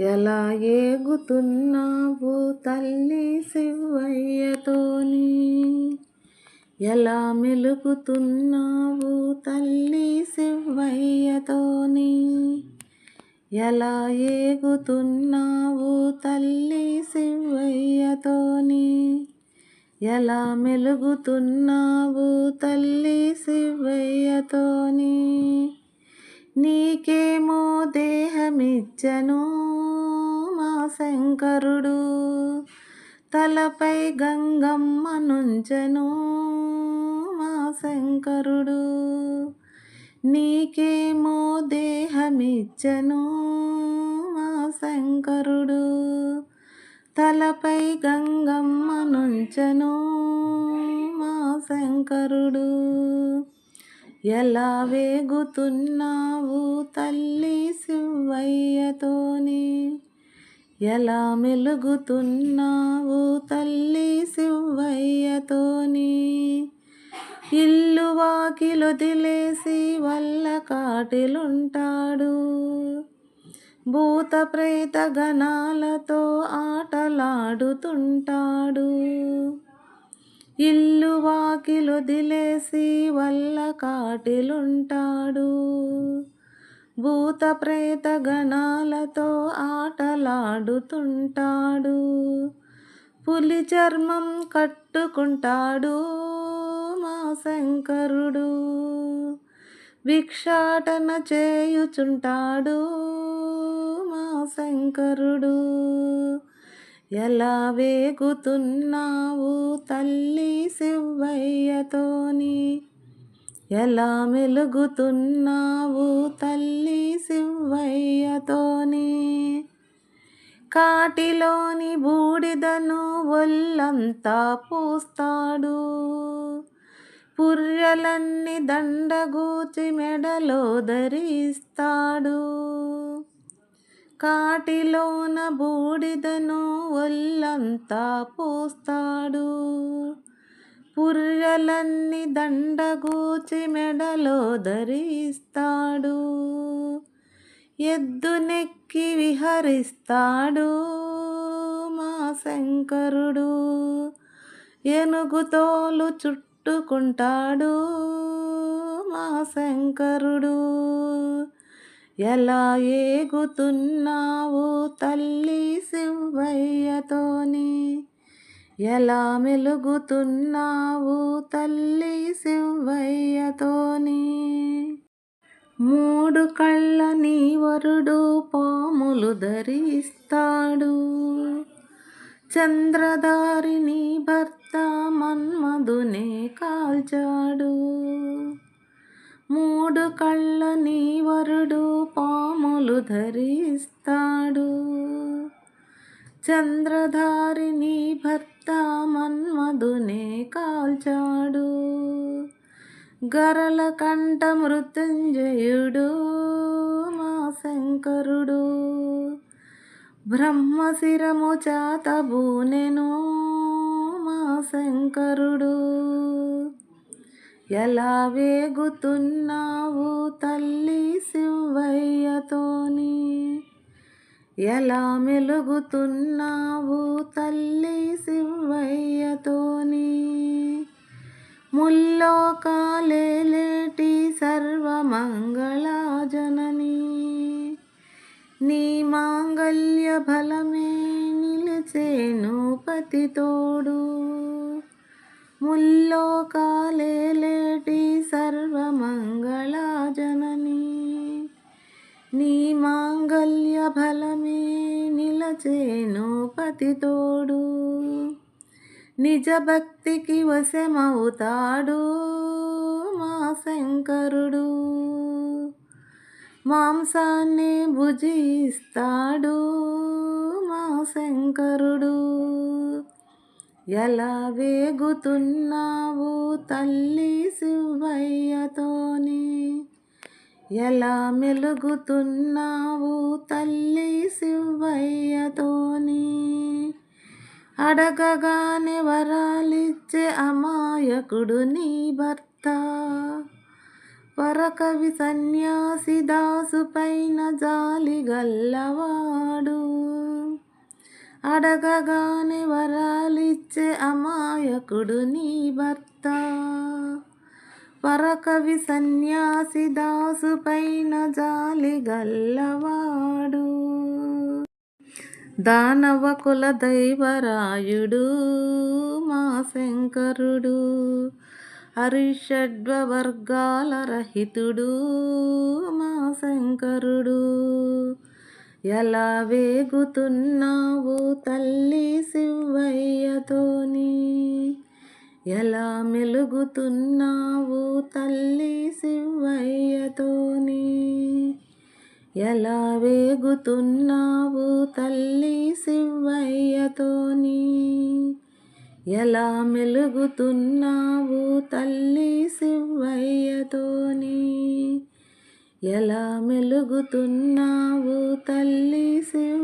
ఎలా ఏగుతున్నావు తల్లి శివయ్యతోని? ఎలా మెలుగుతున్నావు తల్లి శివయ్యతోని? ఎలా ఏగుతున్నావు తల్లి శివయ్యతోని? ఎలా మెలుగుతున్నావు తల్లి శివయ్యతోని? నీకేమో దేహమిచ్చను మా శంకరుడు. తలపై గంగమ్మనుంచను మా శంకరుడు. నీకేమో దేహమిచ్చను మా శంకరుడు. తలపై గంగమ్మనుంచను మా శంకరుడు. ఎలా వేగుతున్నావు తల్లి శివయ్యతోనే ఎలా మెలుగుతున్నావు తల్లి శివయ్యతోనే ఇల్లు వాకిలొదిలేసి వల్ల కాటిలుంటాడు. భూత ప్రేత గణాలతో ఆటలాడుతుంటాడు. ఇల్లు వాకిలొదిలేసి వల్ల కాటిలుంటాడు. భూత ప్రేత గణాలతో ఆటలాడుతుంటాడు. పులి చర్మం కట్టుకుంటాడు మా శంకరుడు. భిక్షాటన చేయుచుంటాడు మా శంకరుడు. ఎలా వేగుతున్నావు తల్లి శివయ్యతోని ఎలా మెలుగుతున్నావు తల్లి శివయ్యతోని కాటిలోని బూడిదను ఒళ్ళంతా పూస్తాడు. పుర్రెలన్నీ దండగూచి మెడలో ధరిస్తాడు. కాటిలోన బూడిదను ఒళ్ళంతా పోస్తాడు. పుర్రలన్నీ దండగూచి మెడలో ధరిస్తాడు. ఎద్దునెక్కి విహరిస్తాడు మా శంకరుడు. ఏనుగుతోలు చుట్టుకుంటాడు మా శంకరుడు. ఎలా ఏగుతున్నావు తల్లి శివయ్యతోని ఎలా మెలుగుతున్నావు తల్లి శివయ్యతోని మూడు కళ్ళ నీ వరుడు పాములు ధరిస్తాడు. చంద్రధారిని భర్త మన్మధునే కాల్చాడు. మూడు కళ్ళ నీ వరుడు పాములు ధరిస్తాడు. చంద్రధారిని భర్త మన్మధునే కాల్చాడు. గరల కంఠ మృత్యుంజయుడు మా శంకరుడు. బ్రహ్మశిరము చాతబూనెను మా శంకరుడు. ఎలా వేగుతున్నావు తల్లి శివయ్యతోని ఎలా మెలుగుతున్నావు తల్లి శివయ్యతోని ముల్లోకాలేటి సర్వమంగళాజనని. నీ మాంగళ్య బలమే నిలిచేను పతితోడు ముల్లోకాలేటి సర్వమంగళాజనని. నీ మాంగళ్య బలమే నిలచేను పతితోడు. నిజ భక్తికి వశమవుతాడు మా శంకరుడు. మాంసాన్ని భుజిస్తాడు మా శంకరుడు. ఎలా వేగుతున్నావు తల్లి శివయ్యతోని? ఎలా మెలుగుతున్నావు తల్లి శివయ్యతోని? అడగగానే వరాలిచ్చే అమాయకుడు నీ భర్త. పరకవి సన్యాసి దాసు పైన జాలి గల్లవాడు. అడగగానే వరాలిచ్చే అమాయకుడు నీ భర్త. పరకవి సన్యాసి దాసు పైన జాలి గల్లవాడు. దానవ కుల దైవరాయుడు మా శంకరుడు. హరిషడ్వ వర్గాల రహితుడు మా శంకరుడు. ఎలా వేగుతున్నావు తల్లి శివయ్యతోని ఎలా మెలుగుతున్నావు తల్లి శివయ్యతోని ఎలా వేగుతున్నావు తల్లి శివయ్యతోని ఎలా మెలుగుతున్నావు తల్లి శివయ్యతోని ఎలా మెలుగుతున్నావు తల్లి శివ?